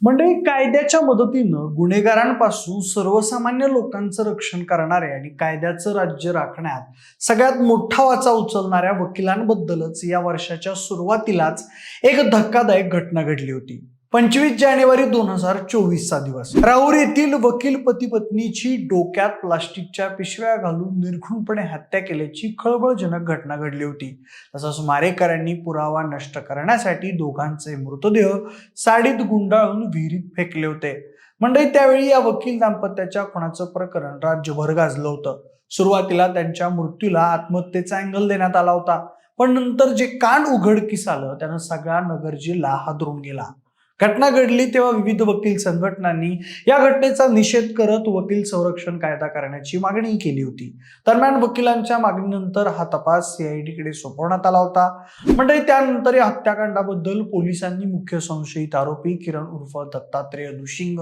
म्हणजे कायद्याच्या मदतीनं गुन्हेगारांपासून सर्वसामान्य लोकांचं रक्षण करणारे आणि कायद्याचं राज्य राखण्यात सगळ्यात मोठा वाचा उचलणाऱ्या वकिलांबद्दलच या वर्षाच्या सुरुवातीलाच एक धक्कादायक घटना घडली होती. पंचवीस जानेवारी दोन हजार चोवीसचा दिवस. राऊर येथील वकील पती पत्नीची डोक्यात प्लास्टिकच्या पिशव्या घालून निर्घुणपणे हत्या केल्याची खळबळजनक घटना घडली होती. तसंच मारेकऱ्यांनी पुरावा नष्ट करण्यासाठी दोघांचे मृतदेह साडीत गुंडाळून विहिरीत फेकले होते. मंडळी त्यावेळी या वकील दाम्पत्याच्या खुणाचं प्रकरण राज्यभर गाजलं होतं. सुरुवातीला त्यांच्या मृत्यूला आत्महत्येचा अँगल देण्यात आला होता. पण नंतर जे कान उघडकीस आलं त्यानं सगळा नगर जिल्हा हादरून गेला. घटना घडली तेव्हा विविध वकील संघटनांनी या घटनेचा निषेध करत वकील संरक्षण कायदा करण्याची मागणी केली होती. दरम्यान वकिलांच्या मागणीनंतर हा तपास सीआयडीकडे सोपवण्यात आला होता. म्हणजे त्यानंतर या हत्याकांडाबद्दल पोलिसांनी मुख्य संशयित आरोपी किरण उर्फ दत्तात्रेय दुशिंग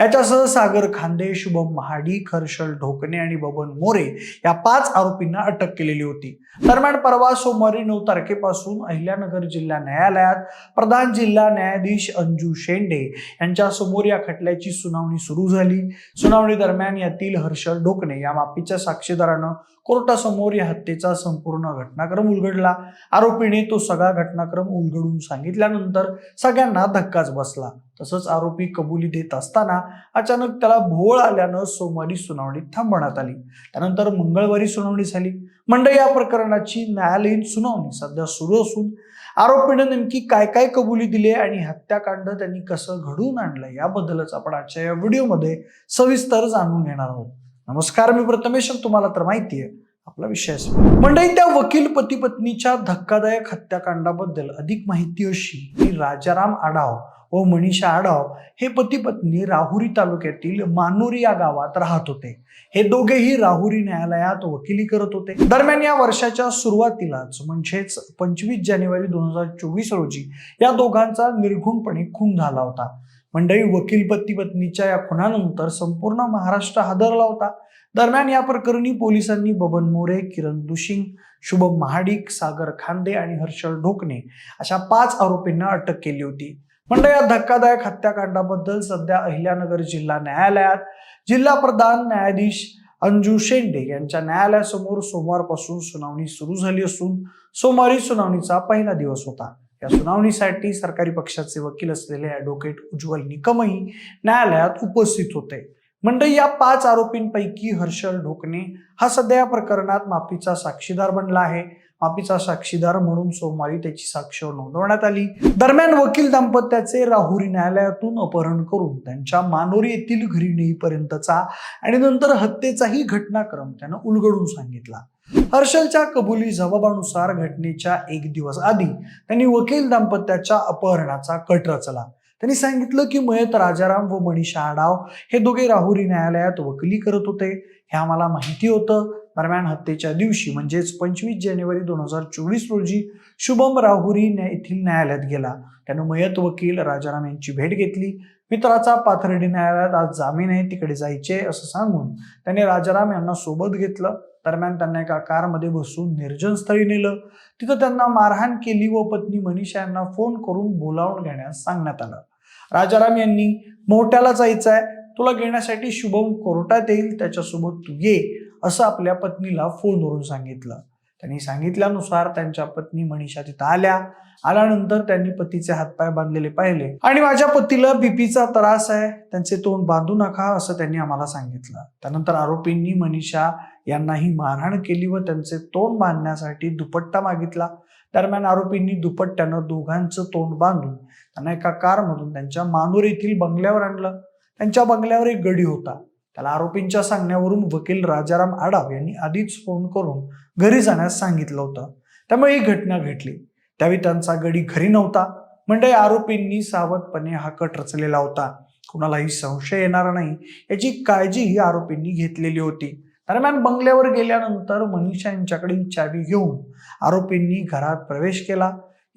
याच्यासह सागर खांदे शुभम महाडिक हर्षल ढोकणे आणि बबन मोरे या पाच आरोपींना अटक केलेली होती. दरम्यान परवा सोमवारी नऊ तारखेपासून अहिल्यानगर जिल्हा न्यायालयात प्रधान जिल्हा न्यायाधीश संजू शेंडे यांच्या समोर या खटल्याची सुनावणी सुरू झाली. सुनावणी दरम्यान यातील हर्षल ढोकणे या माफीच्या साक्षीदारानं कोर्टासमोर या हत्येचा संपूर्ण घटनाक्रम उलगडला. आरोपीने तो सगळा घटनाक्रम उलगडून सांगितल्यानंतर सगळ्यांना धक्काच बसला. तसंच आरोपी कबुली देत असताना अचानक त्याला भोवळ आल्यानं सोमवारी सुनावणी थांबवण्यात आली. त्यानंतर मंगळवारी सुनावणी झाली. मंडळ या प्रकरणाची न्यायालयीन सुनावणी सध्या सुरू असून आरोपीनं नेमकी काय काय कबुली दिली आणि हत्याकांड त्यांनी कसं घडवून आणलं याबद्दलच आपण आजच्या या व्हिडिओमध्ये सविस्तर जाणून घेणार आहोत. नमस्कार मी प्रथमेश तुम्हाला तर माहिती आहे आपला विषय मंडळी त्या वकील पती पत्नीच्या धक्कादायक हत्याकांडाबद्दल अधिक माहिती अशी की राजाराम आढाव. व मनीषा आढाव हे पती पत्नी राहुरी तालुक्यातील मानोरी या गावात राहत होते. हे दोघेही राहुरी न्यायालयात वकिली करत होते. दरम्यान या वर्षाच्या सुरुवातीलाच म्हणजेच पंचवीस जानेवारी दोन हजार चोवीस रोजी या दोघांचा निर्घुणपणे खून झाला होता. मंडळी वकील पती पत्नीच्या या खुनानंतर संपूर्ण महाराष्ट्र हादरला होता. दरम्यान या प्रकरणी पोलिसांनी बबन मोरे किरण दुशिंग शुभम महाडिक सागर खांदे आणि हर्षल ढोकणे अशा पाच आरोपींना अटक केली होती. म्हणजे या धक्कादायक हत्याकांडाबद्दल सध्या अहिल्यानगर जिल्हा न्यायालयात जिल्हा प्रधान न्यायाधीश अंजू शेंडे यांच्या न्यायालयासमोर सोमवारपासून सुनावणी सुरू झाली असून सोमवारी सुनावणीचा पहिला दिवस होता. या सुनावणीसाठी सरकारी पक्षाचे वकील असलेले ॲडव्होकेट उज्ज्वल निकमही न्यायालयात उपस्थित होते. म्हणजे या पाच आरोपींपैकी हर्षल ढोकणे हा सध्या या प्रकरणात माफीचा साक्षीदार बनला आहे. माफीचा साक्षीदार म्हणून सोमवारी त्याची साक्ष नोंदवण्यात आली. दरम्यान वकील दाम्पत्याचे राहुरी न्यायालयातून अपहरण करून त्यांच्या मानोरी येथील घरी नेईपर्यंतचा आणि नंतर हत्येचाही घटनाक्रम त्यानं उलगडून सांगितला. हर्षलच्या कबुली जबाबानुसार घटनेच्या एक दिवस आधी त्यांनी वकील दाम्पत्याच्या अपहरणाचा कट रचला. त्यांनी सांगितलं की मयत राजाराम व मनीषा आडाव हे दोघे राहुरी न्यायालयात वकिली करत होते. हे आम्हाला माहिती होतं. दरम्यान हत्येच्या दिवशी म्हणजेच पंचवीस जानेवारी दोन हजार चोवीस रोजी शुभम राहुरी न्याय येथील न्यायालयात गेला. त्यानं मयत वकील राजाराम यांची भेट घेतली. मित्राचा पाथर्डी न्यायालयात आज जामीन आहे तिकडे जायचे असं सांगून त्याने राजाराम यांना सोबत घेतलं. दरम्यान त्यांना एका कारमध्ये बसून निर्जन स्थळी नेलं. तिथं त्यांना मारहाण केली व पत्नी मनीषा यांना फोन करून बोलावून घेण्यास सांगण्यात आलं. राजाराम यांनी मोठ्याला जायचं आहे तुला घेण्यासाठी शुभम कोर्टात येईल. त्याच्यासोबत तू ये. असं आपल्या पत्नीला फोनवरून सांगितलं. त्यांनी सांगितल्यानुसार त्यांच्या पत्नी मनीषा तिथं आल्या. आल्यानंतर त्यांनी पतीचे हातपाय बांधलेले पाहिले. आणि माझ्या पतीला बीपीचा त्रास आहे. त्यांचे तोंड बांधू नका असं त्यांनी आम्हाला सांगितलं. त्यानंतर आरोपींनी मनीषा यांनाही मारहाण केली व त्यांचे तोंड बांधण्यासाठी दुपट्टा मागितला. दरम्यान आरोपींनी दुपट्ट्यानं दोघांचं तोंड बांधून त्यांना एका कारमधून त्यांच्या मानूर येथील बंगल्यावर आणलं. त्यांच्या बंगल्यावर एक गडी होता. त्याला आरोपींच्या सांगण्यावरून वकील राजाराम आडाव यांनी आधीच फोन करून घरी जाण्यास सांगितलं होतं. त्यामुळे ही घटना घडली. त्यावेळी त्यांचा गडी घरी नव्हता. म्हणजे आरोपींनी सावधपणे हा कट रचलेला होता. कुणालाही संशय येणार नाही याची काळजीही आरोपींनी घेतलेली होती. दरम्यान बंगल्यावर गेल्यानंतर मनीषा यांच्याकडील चावी घेऊन आरोपींनी घरात प्रवेश केला.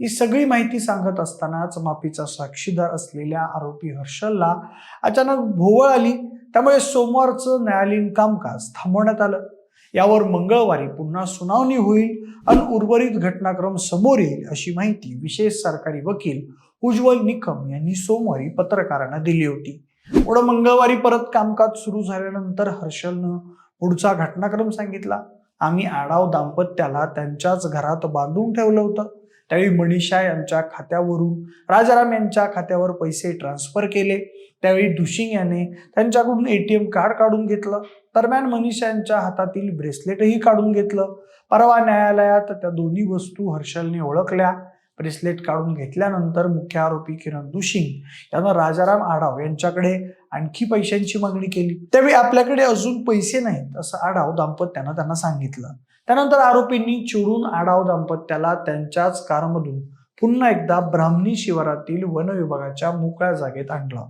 ही सगळी माहिती सांगत असतानाच माफीचा साक्षीदार असलेल्या आरोपी हर्षलला अचानक भोवळ आली. त्यामुळे सोमवारचं न्यायालयीन कामकाज थांबवण्यात आलं. यावर मंगळवारी पुन्हा सुनावणी होईल आणि उर्वरित घटनाक्रम समोर येईल अशी माहिती विशेष सरकारी वकील उज्ज्वल निकम यांनी सोमवारी पत्रकारांना दिली होती. पुढं मंगळवारी परत कामकाज सुरू झाल्यानंतर हर्षलनं पुढचा घटनाक्रम सांगितला. आम्ही आडाव दाम्पत्याला त्यांच्याच घरात बांधून ठेवलं होतं. त्यावेळी मनीषा यांच्या खात्यावरून राजाराम यांच्या खात्यावर पैसे ट्रान्सफर केले. त्यावेळी दुशिंग याने त्यांच्याकडून एटीएम कार्ड काढून घेतलं. दरम्यान मनीषा यांच्या हातातील ब्रेसलेटही काढून घेतलं. परवा न्यायालयात त्या दोन्ही वस्तू हर्षलने ओळखल्या. ब्रेसलेट काढून घेतल्यानंतर मुख्य आरोपी किरण दुशिंग यानं राजाराम आढाव यांच्याकडे आणखी पैशांची मागणी केली. त्यावेळी आपल्याकडे अजून पैसे नाहीत असं आढाव दाम्पत्यानं त्यांना सांगितलं. त्यानंतर आरोपींनी चिडून आडाव दाम्पत्याला त्यांच्याच कारमधून पुन्हा एकदा ब्राह्मणी शिवारातील वन विभागाच्या मोकळ्या जागेत आणलं.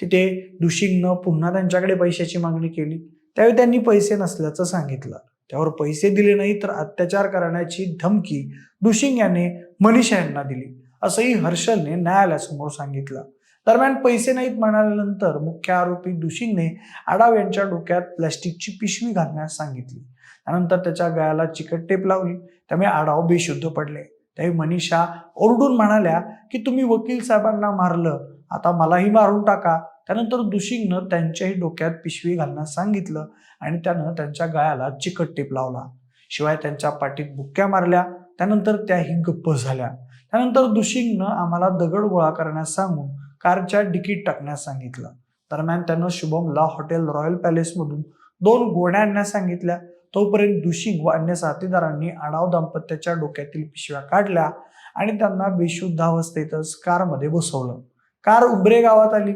तिथे दुशिंगनं पुन्हा त्यांच्याकडे पैशाची मागणी केली. त्यावेळी त्यांनी पैसे नसल्याचं सांगितलं. त्यावर पैसे दिले नाही तर अत्याचार करण्याची धमकी दुशिंग याने मनीषा यांना दिली असंही हर्षलने न्यायालयासमोर सांगितलं. दरम्यान पैसे नाहीत म्हणाल्यानंतर मुख्य आरोपी दुशिंगने आडाव यांच्या डोक्यात प्लॅस्टिकची पिशवी घालण्यास सांगितली. त्यानंतर त्याच्या गळ्याला चिकट टेप लावली. त्यामुळे आडाव बेशुद्ध पडले. त्यावेळी मनीषा ओरडून म्हणाल्या की तुम्ही वकील साहेबांना मारलं. आता मलाही मारून टाका. त्यानंतर दुशिंगनं त्यांच्याही डोक्यात पिशवी घालण्यास सांगितलं आणि त्यानं त्यांच्या गळ्याला चिकट टेप लावला. शिवाय त्यांच्या पाठीत बुक्क्या मारल्या. त्यानंतर त्याही गप्प झाल्या. त्यानंतर दुशिंगनं आम्हाला दगड गोळा करण्यास सांगून कारच्या डिकीट टाकण्यास सांगितलं. दरम्यान त्यानं शुभमला हॉटेल रॉयल पॅलेसमधून दोन गोण्या आणण्यास सांगितल्या. तोपर्यंत दुशिंग व अन्य साथीदारांनी आडाव दाम्पत्याच्या डोक्यातील पिशव्या काढल्या आणि त्यांना बेशुद्धावस्थेतच कारमध्ये बसवलं. कार उंबरे गावात आली.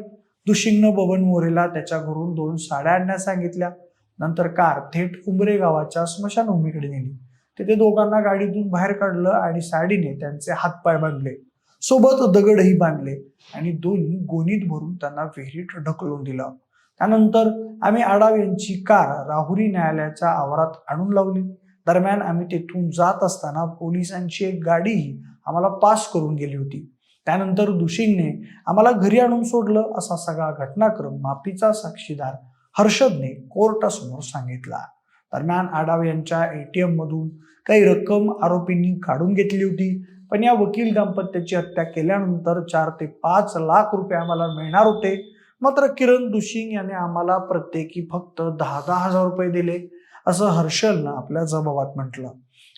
दुशिंगनं बबन मोरेला त्याच्या घरून दोन साड्या आणण्यास सांगितल्या. नंतर कार थेट उंबरे गावाच्या स्मशानभूमीकडे नेली. तिथे दोघांना गाडीतून बाहेर काढलं आणि साडीने त्यांचे हातपाय बांधले. सोबत दगडही बांधले आणि दोन्ही गोणीत भरून त्यांना विहिरीत ढकलून दिलं. त्यानंतर आम्ही आडाव यांची कार राहुरी न्यायालयाच्या आवारात आणून लावली. दरम्यान आम्ही तेथून जात असताना पोलिसांची एक गाडीही आम्हाला पास करून गेली होती. त्यानंतर दुशिंगने आम्हाला घरी आणून सोडलं असा सगळा घटनाक्रम माफीचा साक्षीदार हर्षदने कोर्टासमोर सांगितला. दरम्यान आडाव यांच्या एटीएम मधून काही रक्कम आरोपींनी काढून घेतली होती. पण या वकील दाम्पत्याची हत्या केल्यानंतर चार ते पाच लाख रुपये आम्हाला मिळणार होते. मात्र किरण दुशिंग याने आम्हाला प्रत्येकी फक्त दहा दहा हजार रुपये दिले असं हर्षलनं आपल्या जबाबात म्हटलं.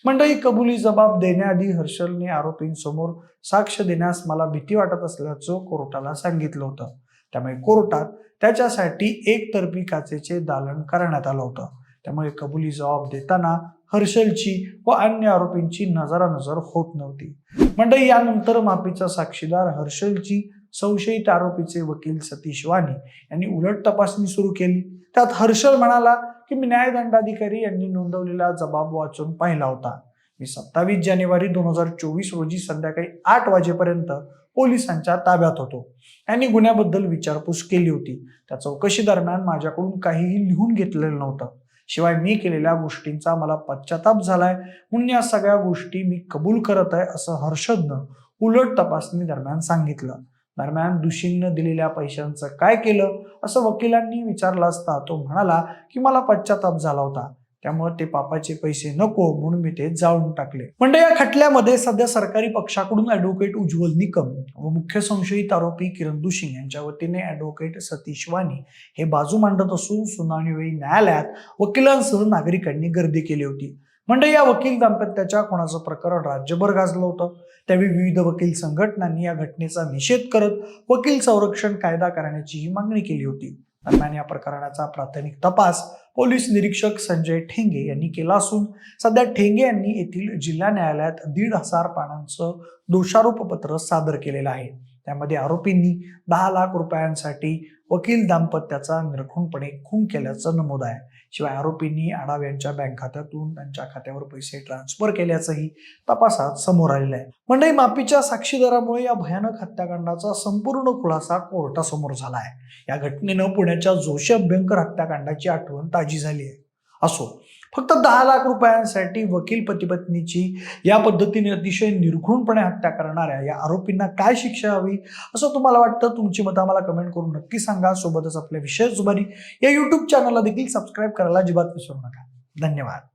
मंडळी कबुली जबाब देण्याआधी हर्षलने आरोपींसमोर साक्ष देण्यास मला भीती वाटत असल्याचं कोर्टाला सांगितलं होतं. त्यामुळे कोर्टात त्याच्यासाठी एकतर्फी काचेचे दालन करण्यात आलं होतं. त्यामुळे कबुली जबाब देताना हर्षलची व अन्य आरोपींची नजरानजर होत नव्हती. मंडळी यानंतर माफीचा साक्षीदार हर्षलची संशयित आरोपीचे वकील सतीश वाणी यांनी उलट तपासणी सुरू केली. त्यात हर्षल म्हणाला की मी न्यायदंडाधिकारी यांनी नोंदवलेला जबाब वाचून पाहिला होता. मी सत्तावीस जानेवारी दोन हजार चोवीस रोजी संध्याकाळी आठ वाजेपर्यंत पोलिसांच्या ताब्यात होतो. यांनी गुन्ह्याबद्दल विचारपूस केली होती. त्या चौकशी दरम्यान माझ्याकडून काहीही लिहून घेतलेलं नव्हतं. शिवाय मी केलेल्या गोष्टींचा मला पश्चाताप झालाय. म्हणून या सगळ्या गोष्टी मी कबूल करत आहे असं हर्षदनं उलट तपासणी दरम्यान सांगितलं. दरम्यान दुषींनं दिलेल्या पैशांचं काय केलं? असं वकिलांनी विचारलं असता तो म्हणाला की मला पश्चाताप झाला होता. त्यामुळे ते पापाचे पैसे नको म्हणून मी ते जाळून टाकले. म्हणजे या खटल्यामध्ये सध्या सरकारी पक्षाकडून ऍडव्होकेट उज्ज्वल निकम व मुख्य संशयित आरोपी किरण दुशिंग यांच्या वतीने ऍडव्होकेट सतीश वाणी हे बाजू मांडत असून सुनावणीवेळी न्यायालयात वकिलांसह नागरिकांनी गर्दी केली होती. म्हणजे या वकील दाम्पत्याच्या कोणाचं प्रकरण राज्यभर गाजलं होतं. त्यावेळी विविध वकील संघटनांनी या घटनेचा निषेध करत वकील संरक्षण कायदा करण्याचीही मागणी केली होती. दरम्यान या प्रकरणाचा प्राथमिक तपास पोलीस निरीक्षक संजय ठेंगे यांनी केला असून सध्या ठेंगे यांनी येथील जिल्हा न्यायालयात दीड हजार पानांचं दोषारोपपत्र सादर केलेलं आहे. त्यामध्ये आरोपींनी दहा लाख रुपयांसाठी वकील दाम्पत्याचा निरखूनपणे खून केल्याचं नमूद आहे. शिवाय आरोपींनी आडाव यांच्या बँक खात्यातून त्यांच्या खात्यावर पैसे ट्रान्सफर केल्याचंही तपासात समोर आलेलं आहे. मंडई माफीच्या साक्षीदारामुळे या भयानक हत्याकांडाचा संपूर्ण खुलासा कोर्टासमोर झाला आहे. या घटनेनं पुण्याच्या जोशी अभ्यंकर हत्याकांडाची आठवण ताजी झाली आहे. असो. फक्त दहा लाख रुपयांसाठी वकील पतीपत्नीची या पद्धतीने अतिशय निर्घृणपणे हत्या करणाऱ्या या आरोपींना काय शिक्षा हवी असं तुम्हाला वाटतं? तुमची मतं आम्हाला कमेंट करून नक्की सांगा. सोबतच आपल्या विशेष जुबानी या यूट्यूब चॅनलला देखील सबस्क्राईब करायला अजिबात विसरू नका. धन्यवाद.